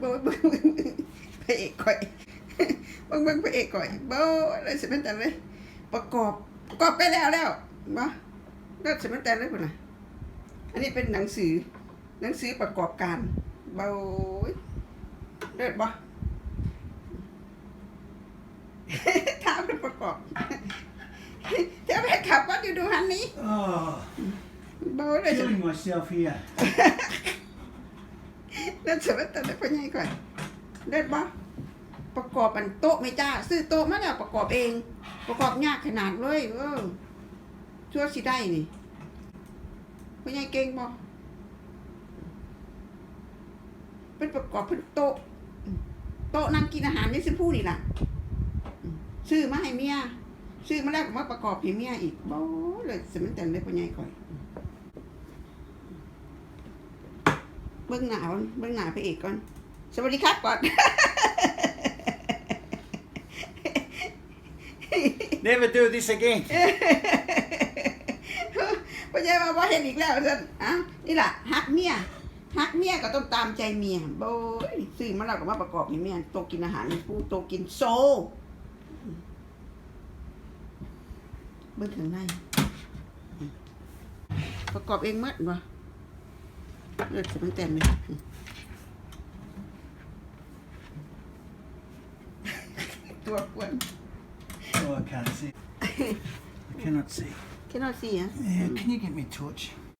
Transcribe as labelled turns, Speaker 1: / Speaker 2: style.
Speaker 1: เบิ่งเบิ่งพระเอกข่อยเบิ่งเบิ่งพระเอกข่อยเบ่เลยสิเป็นแต่เลย ประกอบประกอบไปแล้วแล้วบ่แล้วสิเป็นแต่เลยพุ่นน่ะอันนี้เป็นหนังสือ หนังสือประกอบการเบาเลิศบ่ถามเป็นประกอบเดี๋ยวไปขับว่าอยู่ดูหันนี้
Speaker 2: Oh,
Speaker 1: เบาเลยสิ
Speaker 2: killing myself here.
Speaker 1: เลิศสิเป็นแต่เลยพ่อใหญ่ก่อนเลิศบ่ประกอบอันโต๊ะไม่จ้า ซื้อโต๊ะมาแล้วประกอบเอง ประกอบยากขนาดเลยเออชั่วสิได้นี่พ่อใหญ่เก่งบ่เป็นประกอบเป็นโต๊ะโต๊ะนั่งกินอาหารนี่สิพูดนี่ล่ะซื้อมาให้เมียซื้อมาแล้วก็มาประกอบให้เมียอีกบ่เลยสมันแต่เลยพ่อใหญ่ก่อย เบื้องหน้าก่อนเบื้องหน้าพระเอกก่อน สวัสดีครับก่อน
Speaker 2: Never do this again.
Speaker 1: พ่อใหญ่มาบ่เห็นอีกแล้วซั่นอะนี่ล่ะฮักเมียฮักเมียก็ต้องตามใจเมียโบยซื้อมาแล้วก็มาประกอบให้เมียโตะกินอาหารผู้โตะกินโซเบิ่งข้างในประกอบเองหมดบ่ เลือดสมันแต่นเลยตัวกวน
Speaker 2: Oh, I can't see. I cannot see.
Speaker 1: แค่นอสีอ่ะ
Speaker 2: Yeah, can you get me a torch?